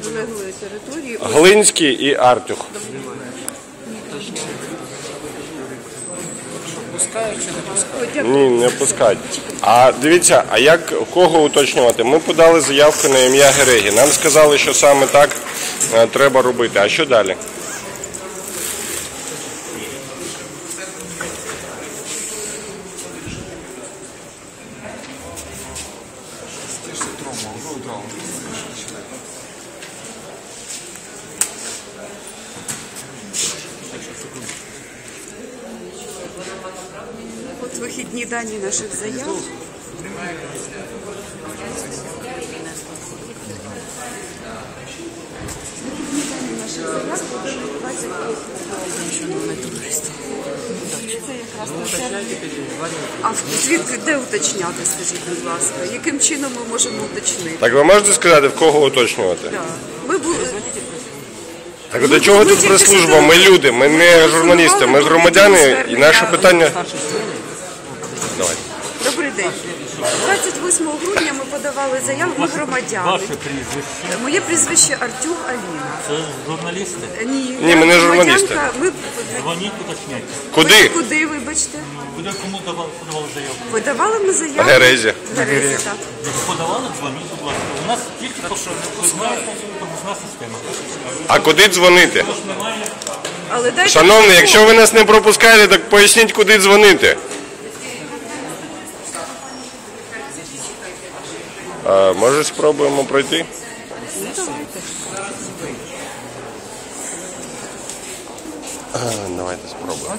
прилеглої території. Глинський і Артюх. Пускають чи не пускають? Ні, не пускать. А дивіться, а як кого уточнювати? Ми подали заявку на ім'я Гереги. Нам сказали, що саме так е, треба робити. А що далі? Наших заяв. Вихідні дані наших заяв. А звідки де уточняти, скажіть, будь ласка? Яким чином ми можемо уточнити? Так ви можете сказати, в кого уточнювати? Так. Ми були Так до чого тут прес-служба? Ми люди, ми не журналісти, ми громадяни, і наше питання. Давай. Добрий день. 28 грудня ми подавали заяву, ми громадяни. Ваше прізвище. Моє прізвище Артюх Аліна. Це журналісти. Ні, Ні, ми не громадянка. журналісти. Ми Дзвоніть, уточняйте. Куди? Куди, вибачте? Куди кому давали, подавали заявку? Подавали ми заяву. Герезі. Герезі, так. Подавали, дзвоніть, будь ласка. У нас тільки пропускна система. А куди дзвонити? Але дайте Шановний, якщо ви нас не пропускаєте, так поясніть, куди дзвонити. А, може спробуємо пройти? Давайте спробуємо.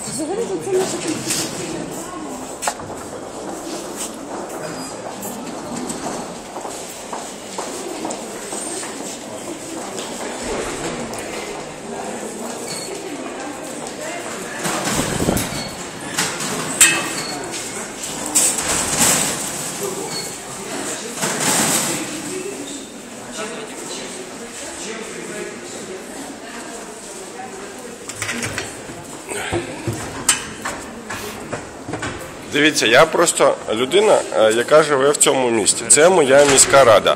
Дивіться, я просто людина, е, яка живе в цьому місті. Це моя міська рада.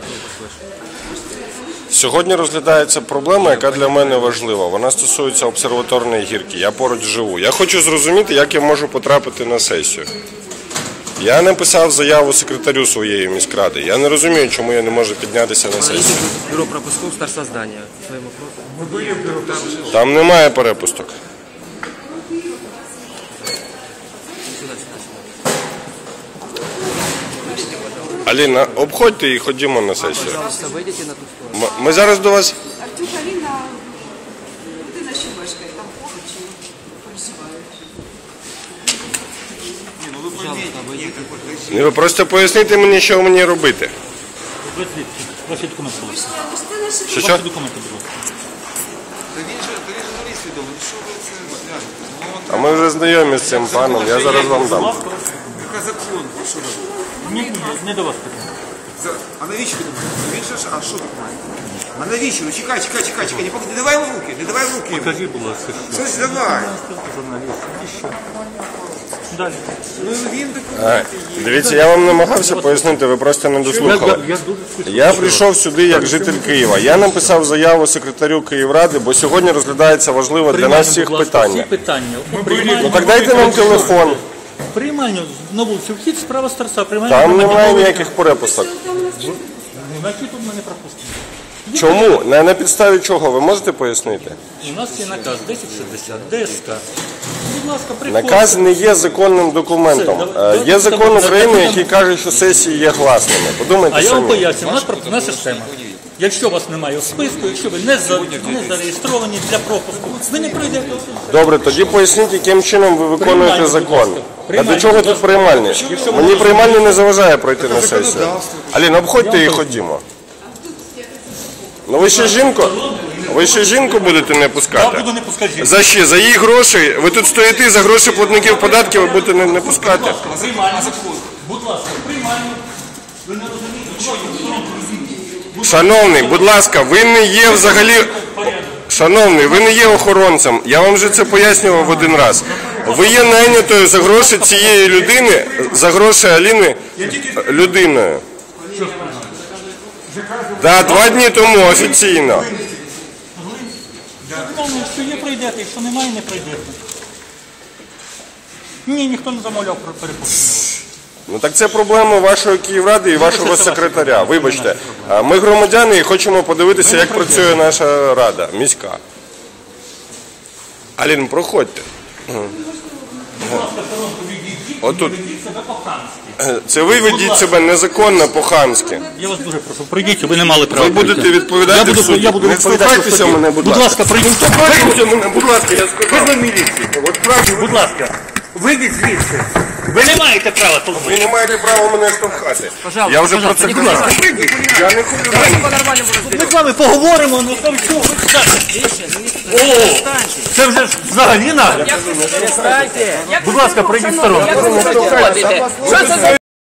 Сьогодні розглядається проблема, яка для мене важлива. Вона стосується обсерваторної гірки. Я поруч живу. Я хочу зрозуміти, як я можу потрапити на сесію. Я написав заяву секретарю своєї міськради. Я не розумію, чому я не можу піднятися на сесію. бюро пропусков старства вопросом. Там немає перепусток. Аліна, обходьте і ходімо на сесію. Пожалуйста, выйдите на ту сторону. М- Ми зараз до вас. Артюх Аліна, людина, що мешкає там поруч і. Пожалуйста, выйдите. Ні, Ви просто поясните мені, що мені робити. Ваші документи, будь ласка. Пусти наші Що що? Ваші документи, будь ласка. Та він же, та він. Ну що ви це зв'язуєте? Ну, от А ми вже знайомі з цим паном. Я зараз вам дам. яка закон, про що ви? Ні, не до вас питання. Це, а навіщо ви думаєте? Він же ж, а що ви маєте? А навіщо? Ну чекай, чекай, чекай, чекай, не, пок- не давай йому руки, не давай в руки йому. Покажіть, будь ласка, що. Щось давай. Журналіст. І що? Далі. Ну він А. Дивіться, я вам намагався пояснити, ви просто не дослухали. Я дуже спішив. Я прийшов сюди як житель Києва. Я написав заяву секретарю Київради, бо сьогодні розглядається важливе для нас всіх Будь ласка, питання. Всі питання. Ну так дайте нам телефон. Приймальню на вулицю. Вхід справа старця. Приймальня. Там немає ніяких перепусток. Значить, тут мене пропустили. Чому? На, на підставі чого? Ви можете пояснити? У нас є наказ 1060, ДСК. Будь ласка, приходьте. Наказ не є законним документом. Е, Є закон України, який каже, що сесії є гласними. Подумайте А я вам самі. поясню, у нас пропускна система. Якщо вас немає у списку, якщо ви не, за, не зареєстровані для пропуску, ви не пройдете. Добре, тоді поясніть, яким чином ви виконуєте будь закон. ласка. А до чого тут приймальні? Мені приймальні не заважає пройти на сесію. Аліна, обходьте і ходімо. Ну ви ще жінку? Ви ще жінку будете не Я пускати? буду не пускати. За що? За її гроші? Ви тут стоїте за гроші платників податків, ви будете не, не пускати. Будь ласка, приймальні. Ви не розумієте, що Шановний, будь ласка, ви не є взагалі. Шановний, ви не є охоронцем. Я вам вже це пояснював один раз. Ви є найнятою за гроші цієї людини, за гроші Аліни людиною. Да, два дні тому офіційно. Головне, що є, прийдете, якщо немає, не прийдете. Ні, ніхто не замовляв про перепустку. Ну так це проблема вашої Київради і вашого секретаря. Вибачте, ми громадяни і хочемо подивитися, як працює наша рада міська. Алін, проходьте. Отут. Це ви ведіть себе незаконно по-хамськи. Я вас дуже прошу, прийдіть, ви не мали права. Ви будете відповідати Я буду, в суді. я буду Не відповідати. суді. мене, будь Будь ласка. ласка, прийдіть. Вступайтеся мене, будь ласка, я сказав. Визви міліцію. От правду, Будь ласка, вийдіть звідси. Ви не маєте права тут ви не маєте права мене штовхати. Пожалуйста, Я вже про це казав. Я не хочу. Ми з вами поговоримо, ну там що ви О, це вже ж взагалі надо. Будь ласка, прийдіть сторону. Що це за